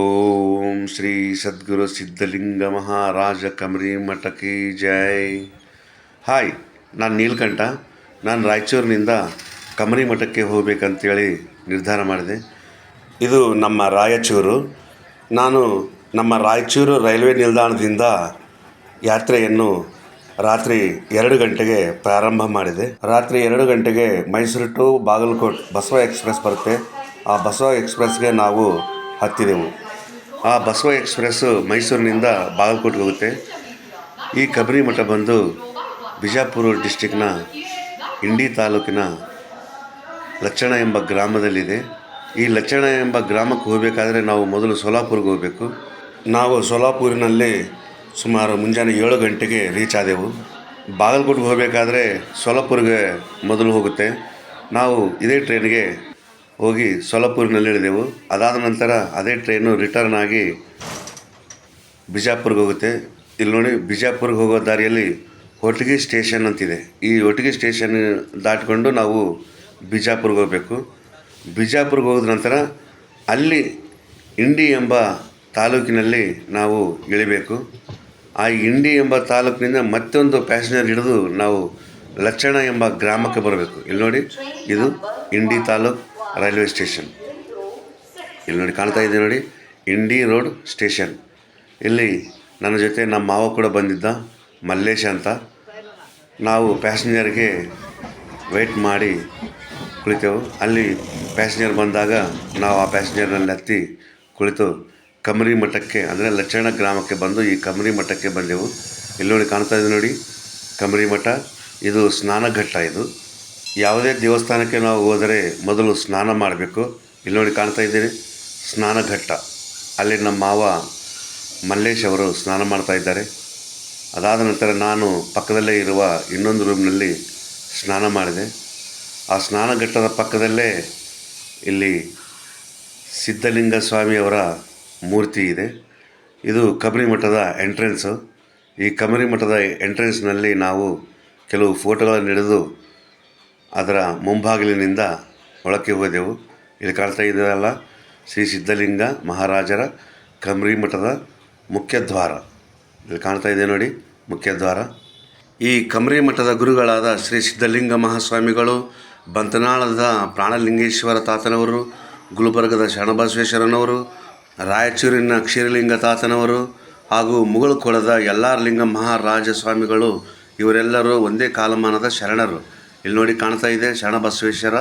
ಓಂ ಶ್ರೀ ಸದ್ಗುರು ಸಿದ್ಧಲಿಂಗ ಮಹಾರಾಜ ಕಮರಿ ಮಠಕ್ಕೆ ಜೈ. ಹಾಯ್, ನಾನು ನೀಲ್ಕಂಠ. ನಾನು ರಾಯಚೂರಿನಿಂದ ಕಮರಿ ಮಠಕ್ಕೆ ಹೋಗಬೇಕಂತೇಳಿ ನಿರ್ಧಾರ ಮಾಡಿದೆ. ಇದು ನಮ್ಮ ರಾಯಚೂರು. ನಾನು ನಮ್ಮ ರಾಯಚೂರು ರೈಲ್ವೆ ನಿಲ್ದಾಣದಿಂದ ಯಾತ್ರೆಯನ್ನು ರಾತ್ರಿ ಎರಡು ಗಂಟೆಗೆ ಪ್ರಾರಂಭ ಮಾಡಿದೆ. ರಾತ್ರಿ ಎರಡು ಗಂಟೆಗೆ ಮೈಸೂರು ಟು ಬಾಗಲಕೋಟ್ ಬಸವ ಎಕ್ಸ್ಪ್ರೆಸ್ ಬರುತ್ತೆ. ಆ ಬಸವ ಎಕ್ಸ್ಪ್ರೆಸ್ಗೆ ನಾವು ಹತ್ತಿದೆವು. ಆ ಬಸವ ಎಕ್ಸ್ಪ್ರೆಸ್ಸು ಮೈಸೂರಿನಿಂದ ಬಾಗಲಕೋಟೆಗೆ ಹೋಗುತ್ತೆ. ಈ ಕಬರಿ ಮಠ ಬಂದು ಬಿಜಾಪುರ ಡಿಸ್ಟಿಕ್ನ ಇಂಡಿ ತಾಲೂಕಿನ ಲಕ್ಷಣ ಎಂಬ ಗ್ರಾಮದಲ್ಲಿದೆ. ಈ ಲಕ್ಷಣ ಎಂಬ ಗ್ರಾಮಕ್ಕೆ ಹೋಗಬೇಕಾದ್ರೆ ನಾವು ಮೊದಲು ಸೋಲಾಪುರ್ಗೆ ಹೋಗಬೇಕು. ನಾವು ಸೋಲಾಪುರಿನಲ್ಲಿ ಸುಮಾರು ಮುಂಜಾನೆ ಏಳು ಗಂಟೆಗೆ ರೀಚ್ ಆದೆವು. ಬಾಗಲಕೋಟೆಗೆ ಹೋಗಬೇಕಾದ್ರೆ ಸೋಲಾಪುರ್ಗೆ ಮೊದಲು ಹೋಗುತ್ತೆ. ನಾವು ಇದೇ ಟ್ರೈನ್ಗೆ ಹೋಗಿ ಸೋಲಾಪುರಿನಲ್ಲಿ ಇಳಿದೆವು. ಅದಾದ ನಂತರ ಅದೇ ಟ್ರೈನು ರಿಟರ್ನ್ ಆಗಿ ಬಿಜಾಪುರ್ಗೆ ಹೋಗುತ್ತೆ. ಇಲ್ಲಿ ನೋಡಿ ಬಿಜಾಪುರ್ಗೆ ಹೋಗೋ ದಾರಿಯಲ್ಲಿ ಒಟ್ಟಿಗೆ ಸ್ಟೇಷನ್ ಅಂತಿದೆ. ಈ ಒಟ್ಟಿಗೆ ಸ್ಟೇಷನ್ ದಾಟಿಕೊಂಡು ನಾವು ಬಿಜಾಪುರ್ಗೆ ಹೋಗಬೇಕು. ಬಿಜಾಪುರ್ಗೆ ಹೋದ ನಂತರ ಅಲ್ಲಿ ಇಂಡಿ ಎಂಬ ತಾಲೂಕಿನಲ್ಲಿ ನಾವು ಇಳಿಬೇಕು. ಆ ಇಂಡಿ ಎಂಬ ತಾಲೂಕಿನಿಂದ ಮತ್ತೊಂದು ಪ್ಯಾಸೆಂಜರ್ ಹಿಡಿದು ನಾವು ಲಕ್ಷಣ ಎಂಬ ಗ್ರಾಮಕ್ಕೆ ಬರಬೇಕು. ಇಲ್ಲಿ ನೋಡಿ ಇದು ಇಂಡಿ ತಾಲೂಕ್. Railway station. ಇಲ್ಲಿ ನೋಡಿ ಕಾಣ್ತಾ ಇದೆ ನೋಡಿ, ಇಂಡಿ ರೋಡ್ ಸ್ಟೇಷನ್. ಇಲ್ಲಿ ನನ್ನ ಜೊತೆ ನಮ್ಮ ಮಾವ ಕೂಡ ಬಂದಿದ್ದ, ಮಲ್ಲೇಶ ಅಂತ. ನಾವು ಪ್ಯಾಸೆಂಜರ್ಗೆ ವೆಯ್ಟ್ ಮಾಡಿ ಕುಳಿತೆವು. ಅಲ್ಲಿ ಪ್ಯಾಸೆಂಜರ್ ಬಂದಾಗ ನಾವು ಆ ಪ್ಯಾಸೆಂಜರ್ನಲ್ಲಿ ಹತ್ತಿ ಕುಳಿತು ಕಮರಿ ಮಠಕ್ಕೆ, ಅಂದರೆ ಲಕ್ಷಣ ಗ್ರಾಮಕ್ಕೆ ಬಂದು ಈ ಕಮರಿ ಮಠಕ್ಕೆ ಬಂದೆವು. ಇಲ್ಲಿ ನೋಡಿ ಕಾಣ್ತಾ ಇದೆ ನೋಡಿ, ಕಮರಿ ಮಠ. ಇದು ಸ್ನಾನಘಟ್ಟ ಇದು. ಯಾವುದೇ ದೇವಸ್ಥಾನಕ್ಕೆ ನಾವು ಹೋದರೆ ಮೊದಲು ಸ್ನಾನ ಮಾಡಬೇಕು. ಇಲ್ಲಿ ನೋಡಿ ಕಾಣ್ತಾ ಇದ್ದೀರಿ, ಸ್ನಾನಘಟ್ಟ. ಅಲ್ಲಿ ನಮ್ಮ ಮಾವ ಮಲ್ಲೇಶ್ ಅವರು ಸ್ನಾನ ಮಾಡ್ತಾ ಇದ್ದಾರೆ. ಅದಾದ ನಂತರ ನಾನು ಪಕ್ಕದಲ್ಲೇ ಇರುವ ಇನ್ನೊಂದು ರೂಮ್ನಲ್ಲಿ ಸ್ನಾನ ಮಾಡಿದೆ. ಆ ಸ್ನಾನಘಟ್ಟದ ಪಕ್ಕದಲ್ಲೇ ಇಲ್ಲಿ ಸಿದ್ಧಲಿಂಗ ಸ್ವಾಮಿಯವರ ಮೂರ್ತಿ ಇದೆ. ಇದು ಕಬರಿ ಮಠದ ಎಂಟ್ರೆನ್ಸು. ಈ ಕಬರಿ ಮಠದ ಎಂಟ್ರೆನ್ಸ್ನಲ್ಲಿ ನಾವು ಕೆಲವು ಫೋಟೋಗಳನ್ನು ಹಿಡಿದು ಅದರ ಮುಂಭಾಗಿಲಿನಿಂದ ಒಳಕ್ಕೆ ಹೋದೆವು. ಇಲ್ಲಿ ಕಾಣ್ತಾ ಇದೆಯಲ್ಲ ಶ್ರೀ ಸಿದ್ಧಲಿಂಗ ಮಹಾರಾಜರ ಕಮ್ರಿ ಮಠದ ಮುಖ್ಯದ್ವಾರ ಇಲ್ಲಿ ಕಾಣ್ತಾ ಇದೆ ನೋಡಿ ಮುಖ್ಯದ್ವಾರ ಈ ಕಮ್ರಿ ಮಠದ ಗುರುಗಳಾದ ಶ್ರೀ ಸಿದ್ಧಲಿಂಗ ಮಹಾಸ್ವಾಮಿಗಳು, ಬಂತನಾಳದ ಪ್ರಾಣಲಿಂಗೇಶ್ವರ ತಾತನವರು, ಗುಲ್ಬರ್ಗದ ಶರಣಬಸವೇಶ್ವರನವರು, ರಾಯಚೂರಿನ ಕ್ಷೀರಲಿಂಗ ತಾತನವರು ಹಾಗೂ ಮುಗಳಕೊಳದ ಯಲ್ಲಾರಲಿಂಗ ಮಹಾರಾಜ ಸ್ವಾಮಿಗಳು ಇವರೆಲ್ಲರೂ ಒಂದೇ ಕಾಲಮಾನದ ಶರಣರು. ಇಲ್ಲಿ ನೋಡಿ ಕಾಣ್ತಾ ಇದೆ ಶರಣ ಬಸವೇಶ್ವರ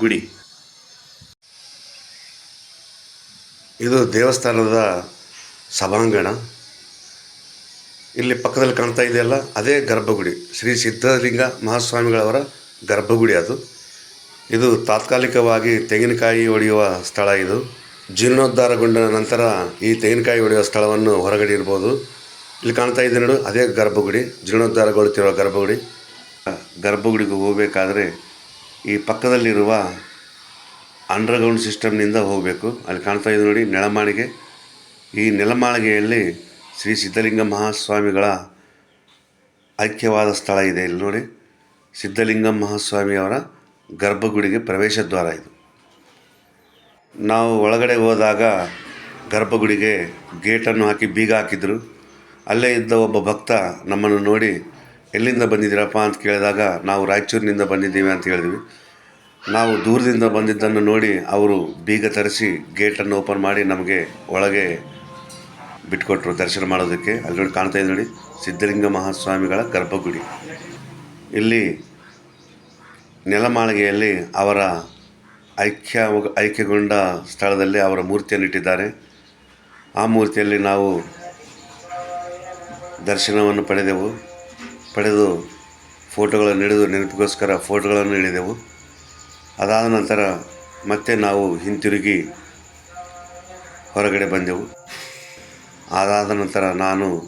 ಗುಡಿ. ಇದು ದೇವಸ್ಥಾನದ ಸಭಾಂಗಣ. ಇಲ್ಲಿ ಪಕ್ಕದಲ್ಲಿ ಕಾಣ್ತಾ ಇದೆಯಲ್ಲ, ಅದೇ ಗರ್ಭಗುಡಿ. ಶ್ರೀ ಸಿದ್ಧಲಿಂಗ ಮಹಾಸ್ವಾಮಿಗಳವರ ಗರ್ಭಗುಡಿ ಅದು. ಇದು ತಾತ್ಕಾಲಿಕವಾಗಿ ತೆಂಗಿನಕಾಯಿ ಹೊಡೆಯುವ ಸ್ಥಳ ಇದು. ಜೀರ್ಣೋದ್ಧಾರಗೊಂಡ ನಂತರ ಈ ತೆಂಗಿನಕಾಯಿ ಹೊಡೆಯುವ ಸ್ಥಳವನ್ನು ಹೊರಗಡೆ ಇರ್ಬೋದು. ಇಲ್ಲಿ ಕಾಣ್ತಾ ಇದೆ ನೋಡು, ಅದೇ ಗರ್ಭಗುಡಿ, ಜೀರ್ಣೋದ್ಧಾರಗೊಳ್ಳುತ್ತಿರುವ ಗರ್ಭಗುಡಿ. ಗರ್ಭಗುಡಿಗೆ ಹೋಗಬೇಕಾದ್ರೆ ಈ ಪಕ್ಕದಲ್ಲಿರುವ ಅಂಡರ್ಗ್ರೌಂಡ್ ಸಿಸ್ಟಮ್ನಿಂದ ಹೋಗಬೇಕು. ಅಲ್ಲಿ ಕಾಣ್ತಾ ಇದೆ ನೋಡಿ ನೆಲಮಾಳಿಗೆ. ಈ ನೆಲಮಾಳಿಗೆಯಲ್ಲಿ ಶ್ರೀ ಸಿದ್ಧಲಿಂಗ ಮಹಾಸ್ವಾಮಿಗಳ ಐಕ್ಯವಾದ ಸ್ಥಳ ಇದೆ ಇಲ್ಲಿ ನೋಡಿ. ಸಿದ್ಧಲಿಂಗ ಮಹಾಸ್ವಾಮಿಯವರ ಗರ್ಭಗುಡಿಗೆ ಪ್ರವೇಶ ದ್ವಾರ ಇದು. ನಾವು ಒಳಗಡೆ ಹೋದಾಗ ಗರ್ಭಗುಡಿಗೆ ಗೇಟನ್ನು ಹಾಕಿ ಬೀಗ ಹಾಕಿದ್ರು. ಅಲ್ಲೇ ಇದ್ದ ಒಬ್ಬ ಭಕ್ತ ನಮ್ಮನ್ನು ನೋಡಿ ಎಲ್ಲಿಂದ ಬಂದಿದ್ದೀರಪ್ಪ ಅಂತ ಕೇಳಿದಾಗ ನಾವು ರಾಯಚೂರಿನಿಂದ ಬಂದಿದ್ದೀವಿ ಅಂತ ಹೇಳಿದ್ವಿ. ನಾವು ದೂರದಿಂದ ಬಂದಿದ್ದನ್ನು ನೋಡಿ ಅವರು ಬೀಗ ತರಿಸಿ ಗೇಟನ್ನು ಓಪನ್ ಮಾಡಿ ನಮಗೆ ಒಳಗೆ ಬಿಟ್ಕೊಟ್ರು ದರ್ಶನ ಮಾಡೋದಕ್ಕೆ. ಅಲ್ಲಿ ನೋಡಿ ಕಾಣ್ತಾ ಇದೆ ನೋಡಿ, ಸಿದ್ಧಲಿಂಗ ಮಹಾಸ್ವಾಮಿಗಳ ಗರ್ಭಗುಡಿ. ಇಲ್ಲಿ ನೆಲಮಾಳಿಗೆಯಲ್ಲಿ ಅವರ ಐಕ್ಯ ಐಕ್ಯಗೊಂಡ ಸ್ಥಳದಲ್ಲಿ ಅವರ ಮೂರ್ತಿಯನ್ನು ಇಟ್ಟಿದ್ದಾರೆ. ಆ ಮೂರ್ತಿಯಲ್ಲಿ ನಾವು ದರ್ಶನವನ್ನು ಪಡೆದೆವು. ಪಡೆದು ಫೋಟೋಗಳನ್ನು ಹಿಡಿದು ನೆನಪಿಗೋಸ್ಕರ ಫೋಟೋಗಳನ್ನು ಹಿಡಿದೆವು ಅದಾದ ನಂತರ ಮತ್ತೆ ನಾವು ಹಿಂತಿರುಗಿ ಹೊರಗಡೆ ಬಂದೆವು. ಅದಾದ ನಂತರ ನಾನು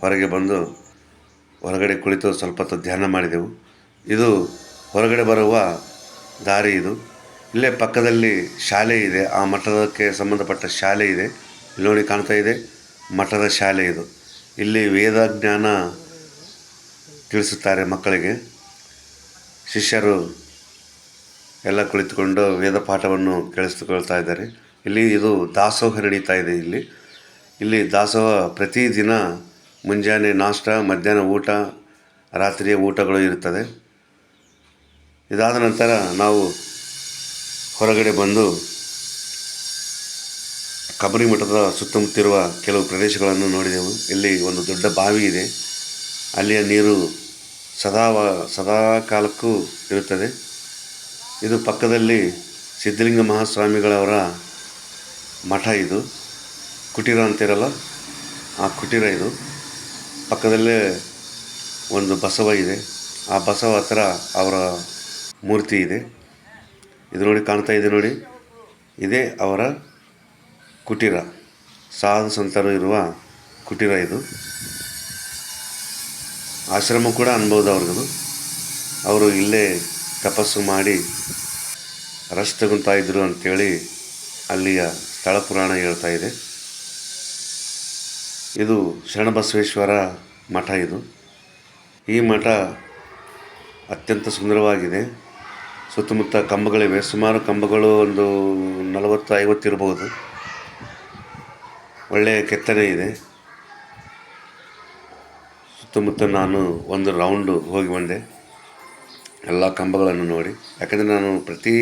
ಹೊರಗೆ ಬಂದು ಹೊರಗಡೆ ಕುಳಿತು ಸ್ವಲ್ಪ ಹೊತ್ತು ಧ್ಯಾನ ಮಾಡಿದೆವು. ಇದು ಹೊರಗಡೆ ಬರುವ ದಾರಿ ಇದು. ಇಲ್ಲೇ ಪಕ್ಕದಲ್ಲಿ ಶಾಲೆ ಇದೆ. ಆ ಮಠದಕ್ಕೆ ಸಂಬಂಧಪಟ್ಟ ಶಾಲೆ ಇದೆ. ಇಲ್ಲಿ ನೋಡಿ ಕಾಣ್ತಾ ಇದೆ. ಮಠದ ಶಾಲೆ ಇದು. ಇಲ್ಲಿ ವೇದ ಜ್ಞಾನ ತಿಳಿಸುತ್ತಾರೆ ಮಕ್ಕಳಿಗೆ. ಶಿಷ್ಯರು ಎಲ್ಲ ಕುಳಿತುಕೊಂಡು ವೇದ ಪಾಠವನ್ನು ಕೇಳಿಸಿಕೊಳ್ತಾ ಇದ್ದಾರೆ. ಇಲ್ಲಿ ಇದು ದಾಸೋಹ ನಡೀತಾ ಇದೆ ಇಲ್ಲಿ. ಇಲ್ಲಿ ದಾಸೋಹ ಪ್ರತಿದಿನ ಮುಂಜಾನೆ ನಾಷ್ಟ, ಮಧ್ಯಾಹ್ನ ಊಟ, ರಾತ್ರಿಯ ಊಟಗಳು ಇರುತ್ತದೆ. ಇದಾದ ನಂತರ ನಾವು ಹೊರಗಡೆ ಬಂದು ಕಬರಿ ಮಠದ ಸುತ್ತಮುತ್ತಿರುವ ಕೆಲವು ಪ್ರದೇಶಗಳನ್ನು ನೋಡಿದೆವು. ಇಲ್ಲಿ ಒಂದು ದೊಡ್ಡ ಬಾವಿ ಇದೆ. ಅಲ್ಲಿಯ ನೀರು ಸದಾ ಸದಾ ಕಾಲಕ್ಕೂ ಇರುತ್ತದೆ. ಇದು ಪಕ್ಕದಲ್ಲಿ ಸಿದ್ಧಲಿಂಗ ಮಹಾಸ್ವಾಮಿಗಳವರ ಮಠ ಇದು. ಕುಟೀರ ಅಂತಿರಲ್ಲ ಆ ಕುಟೀರ ಇದು. ಪಕ್ಕದಲ್ಲೇ ಒಂದು ಬಸವ ಇದೆ. ಆ ಬಸವ ಹತ್ರ ಅವರ ಮೂರ್ತಿ ಇದೆ. ಇದು ನೋಡಿ ಕಾಣ್ತಾ ಇದೆ ನೋಡಿ. ಇದೇ ಅವರ ಕುಟೀರ. ಸಾಧು ಸಂತರು ಇರುವ ಕುಟೀರ ಇದು. ಆಶ್ರಮ ಕೂಡ ಅನ್ಬೋದು ಅವ್ರದ್ದು ಅವರು ಇಲ್ಲೇ ತಪಸ್ಸು ಮಾಡಿ ರಸ್ತೆಗುಂತಾ ಇದ್ದರು ಅಂಥೇಳಿ ಅಲ್ಲಿಯ ಸ್ಥಳ ಪುರಾಣ ಹೇಳ್ತಾ ಇದೆ. ಇದು ಶರಣಬಸವೇಶ್ವರ ಮಠ ಇದು. ಈ ಮಠ ಅತ್ಯಂತ ಸುಂದರವಾಗಿದೆ. ಸುತ್ತಮುತ್ತ ಕಂಬಗಳಿವೆ. ಸುಮಾರು ಕಂಬಗಳು ಒಂದು ನಲವತ್ತು ಐವತ್ತು ಇರಬಹುದು ಒಳ್ಳೆಯ ಕೆತ್ತನೆ ಇದೆ. ಸುತ್ತಮುತ್ತ ನಾನು ಒಂದು ರೌಂಡು ಹೋಗಿ ಬಂದೆ. ಎಲ್ಲ ಕಂಬಗಳನ್ನು ನೋಡಿ. ಯಾಕಂದರೆ ನಾನು ಪ್ರತಿ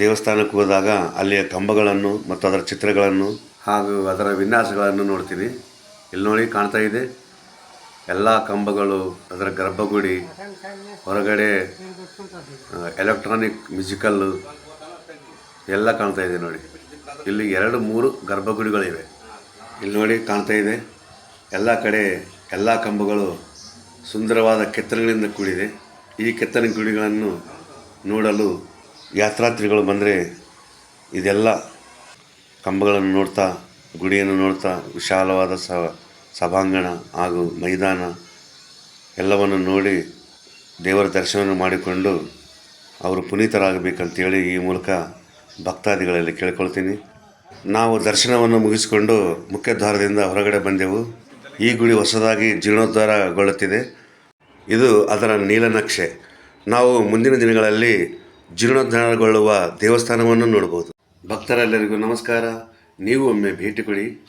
ದೇವಸ್ಥಾನಕ್ಕೆ ಹೋದಾಗ ಅಲ್ಲಿಯ ಕಂಬಗಳನ್ನು ಮತ್ತು ಅದರ ಚಿತ್ರಗಳನ್ನು ಹಾಗೂ ಅದರ ವಿನ್ಯಾಸಗಳನ್ನು ನೋಡ್ತೀನಿ. ಇಲ್ಲಿ ನೋಡಿ ಕಾಣ್ತಾ ಇದೆ. ಎಲ್ಲ ಕಂಬಗಳು ಅದರ ಗರ್ಭಗುಡಿ, ಹೊರಗಡೆ ಎಲೆಕ್ಟ್ರಾನಿಕ್ ಮ್ಯೂಸಿಕಲ್ಲು ಎಲ್ಲ ಕಾಣ್ತಾ ಇದೆ ನೋಡಿ. ಇಲ್ಲಿ ಎರಡು ಮೂರು ಗರ್ಭಗುಡಿಗಳಿವೆ. ಇಲ್ಲಿ ನೋಡಿ ಕಾಣ್ತಾ ಇದೆ. ಎಲ್ಲ ಕಡೆ ಎಲ್ಲ ಕಂಬಗಳು ಸುಂದರವಾದ ಕೆತ್ತನೆಗಳಿಂದ ಕೂಡಿದೆ. ಈ ಕೆತ್ತನೆ ಗುಡಿಗಳನ್ನು ನೋಡಲು ಯಾತ್ರಾರ್ಥಿಗಳು ಬಂದರೆ ಇದೆಲ್ಲ ಕಂಬಗಳನ್ನು ನೋಡ್ತಾ, ಗುಡಿಯನ್ನು ನೋಡ್ತಾ, ವಿಶಾಲವಾದ ಸಭಾಂಗಣ ಹಾಗೂ ಮೈದಾನ ಎಲ್ಲವನ್ನು ನೋಡಿ ದೇವರ ದರ್ಶನವನ್ನು ಮಾಡಿಕೊಂಡು ಅವರು ಪುನೀತರಾಗಬೇಕಂತೇಳಿ ಈ ಮೂಲಕ ಭಕ್ತಾದಿಗಳಲ್ಲಿ ಕೇಳ್ಕೊಳ್ತೀನಿ. ನಾವು ದರ್ಶನವನ್ನು ಮುಗಿಸಿಕೊಂಡು ಮುಖ್ಯದ್ವಾರದಿಂದ ಹೊರಗಡೆ ಬಂದೆವು. ಈ ಗುಡಿ ಹೊಸದಾಗಿ ಜೀರ್ಣೋದ್ಧಾರಗೊಳ್ಳುತ್ತಿದೆ. ಇದು ಅದರ ನೀಲನಕ್ಷೆ. ನಾವು ಮುಂದಿನ ದಿನಗಳಲ್ಲಿ ಜೀರ್ಣೋದ್ಧಾರಗೊಳ್ಳುವ ದೇವಸ್ಥಾನವನ್ನು ನೋಡಬಹುದು. ಭಕ್ತರೆಲ್ಲರಿಗೂ ನಮಸ್ಕಾರ. ನೀವು ಒಮ್ಮೆ ಭೇಟಿ ಕೊಡಿ.